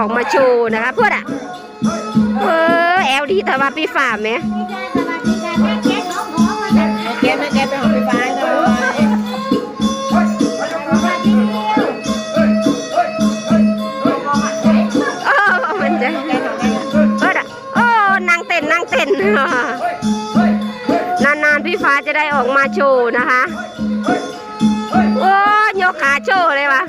ออกมาโชว์นะคะพูดอะเออแอลดีแต่ว่าพี่ฝ่าไหมแก๊สนะแก๊สไปหอมไฟฟ้าให้หน่เออมันจะเอออะโอ้นางเต้นนางเต้นนานๆพี่ฟ้าจะได้ออกมาโชว์นะคะโอ้ยกขาโชว์เลยวะ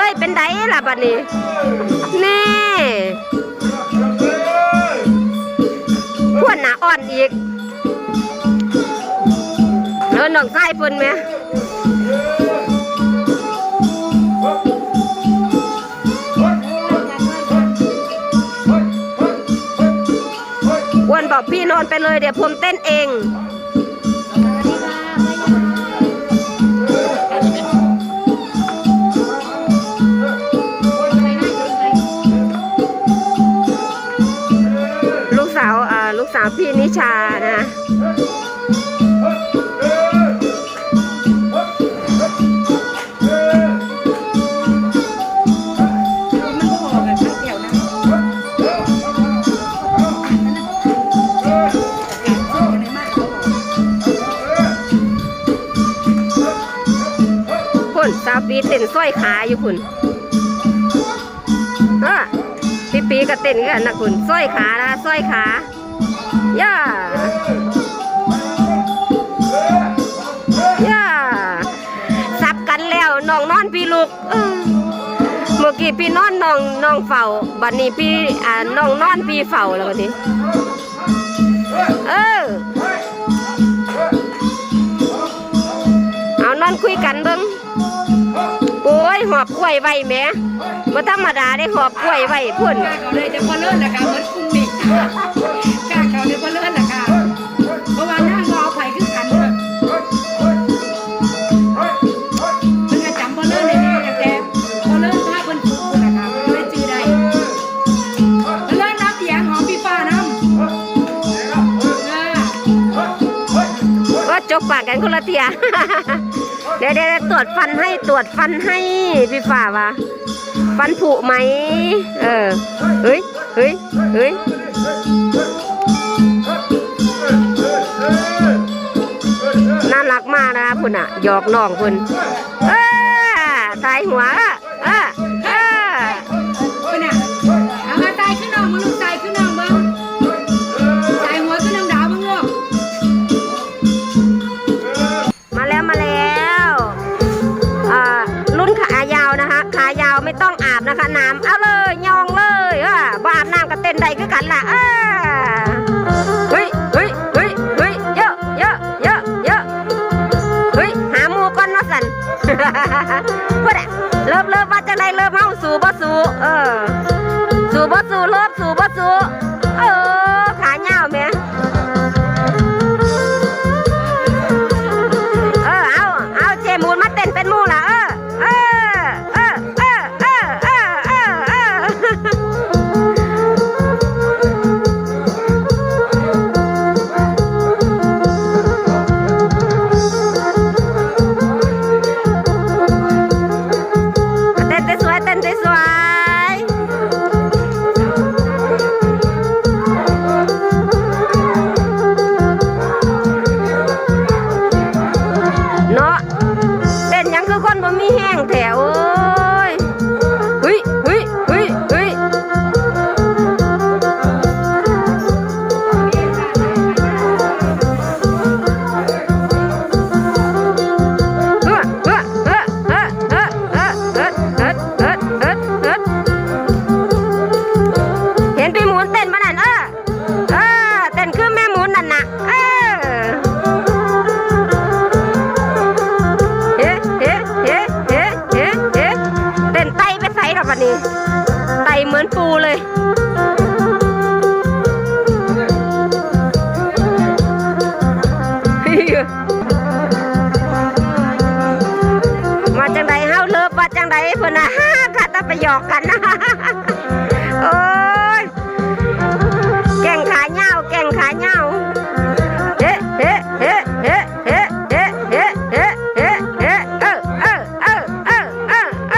เลยเป็นไดล่ะบัดนี้นี่พวนหนาอ่อนอีกเออน้องไส้พุ่นไหมอ้วนบอกพี่นอนไปเลยเดี๋ยวผมเต้นเอง สาวพี่นิชานะนสาวปีเต้นสร้อยขาอยู่คุณเออพี่ปีก็เต้นกันนะคุณสร้อยขานะสร้อยขา ย่าย่าสับกันแล้วน้องนอนพี่ลูกเมื่อกี้พี่นอนน้องน้องเฝ้าบัดนี้พี่อ่าน้องนอนพี่เฝ้าแล้วบัดนี้เออเอานอนคุยกันเบิ้งโอ้ยหอบกล้วยไว้แม่บ่ธรรมดาได้หอบกล้วยไว้พุ่นเลยจะพอเลื่อนะคะมือนกุ้งนี่ ก็จกปากกันคนละเทียเดี๋ยวเดี๋ยวตรวจฟันให้ตรวจฟันให้พี่ฝ่าวะฟันผุไหมเออเฮ้ยเฮ้ยเฮ้ยน่ารักมากนะคะพุ่นอะหยอกน้องพุ่นเออตายหัว บ่สู่รอบสู่บ หยอกกันนะโอ้ยแก่งขาเงาแก่งขาเงาเฮ้เฮ้เฮ้เฮ้เฮ้เฮ้เฮ้เฮ้เฮ้เฮ้เออเออเออเออเออเอ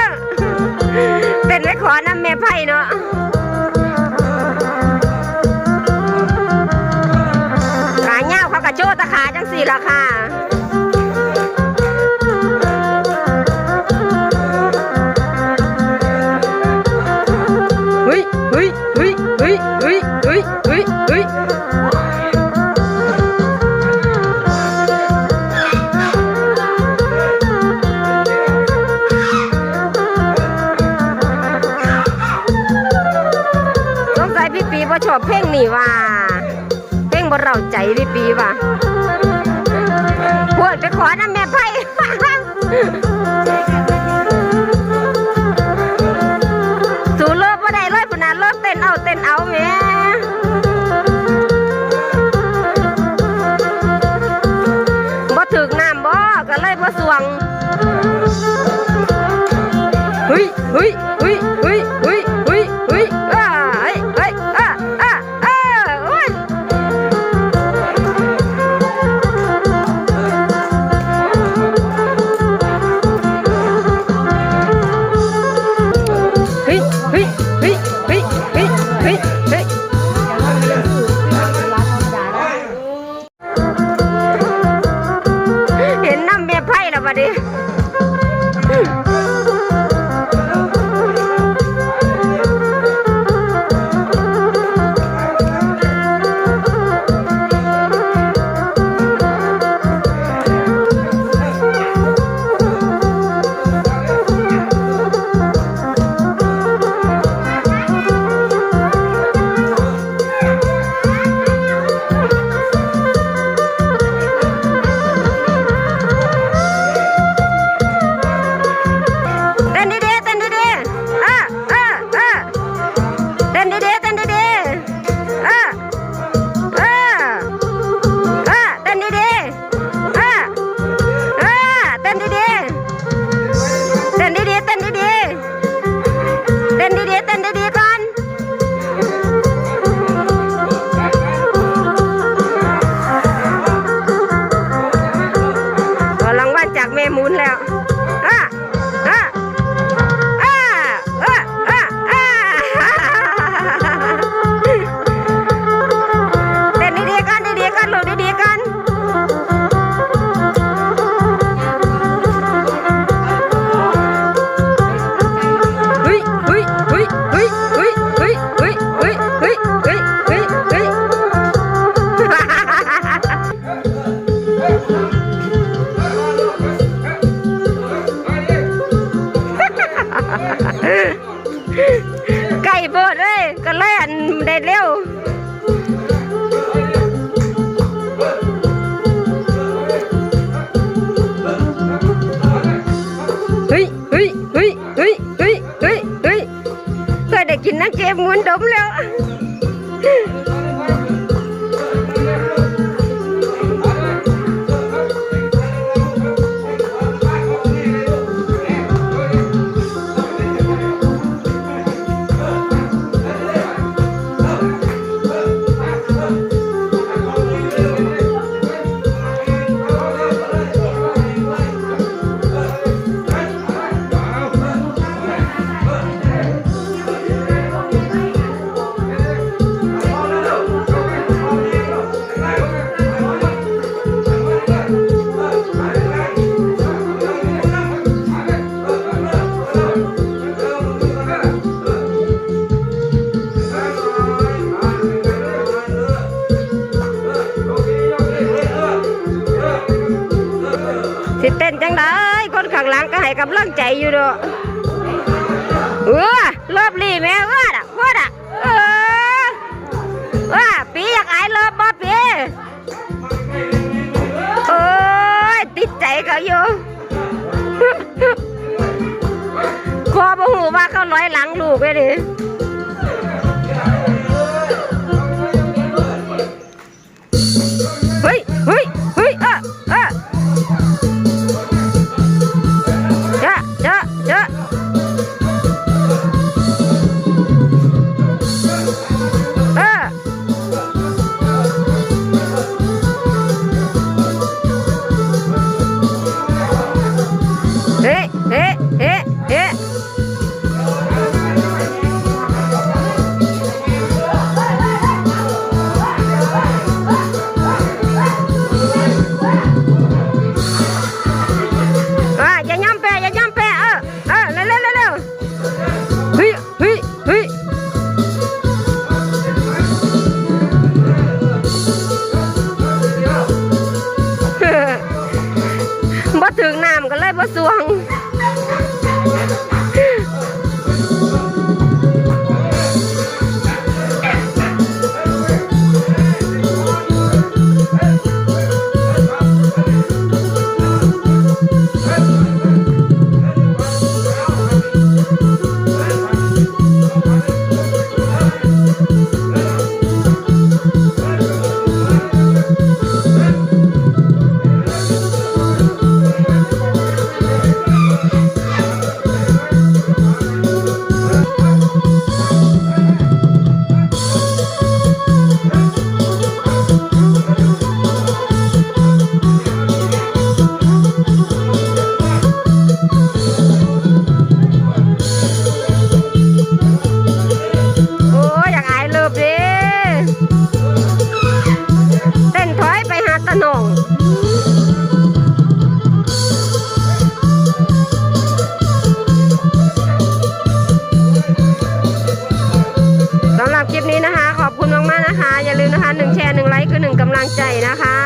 เป็นไว้ขอน้ำเมไพ่เนาะขาเงาเขากระโจตะขาจังสี่ราคา พี่ปีว่าชอบเพลงนี่ว่า เพลงบ่เราใจพี่ปีว่าพวดไปขอน้ำแม่ไพ่ 走不了。 อยู่ดอกเออรอบนี้แม่เออดอะเออดะเออว่าปีอยากไอ้ยรอบบ่ปีโอ้ยติดใจเขาอยู่คอบ่หูว่าเขาน้อยหลังลูกเลยดิ えำลังใจนะคะ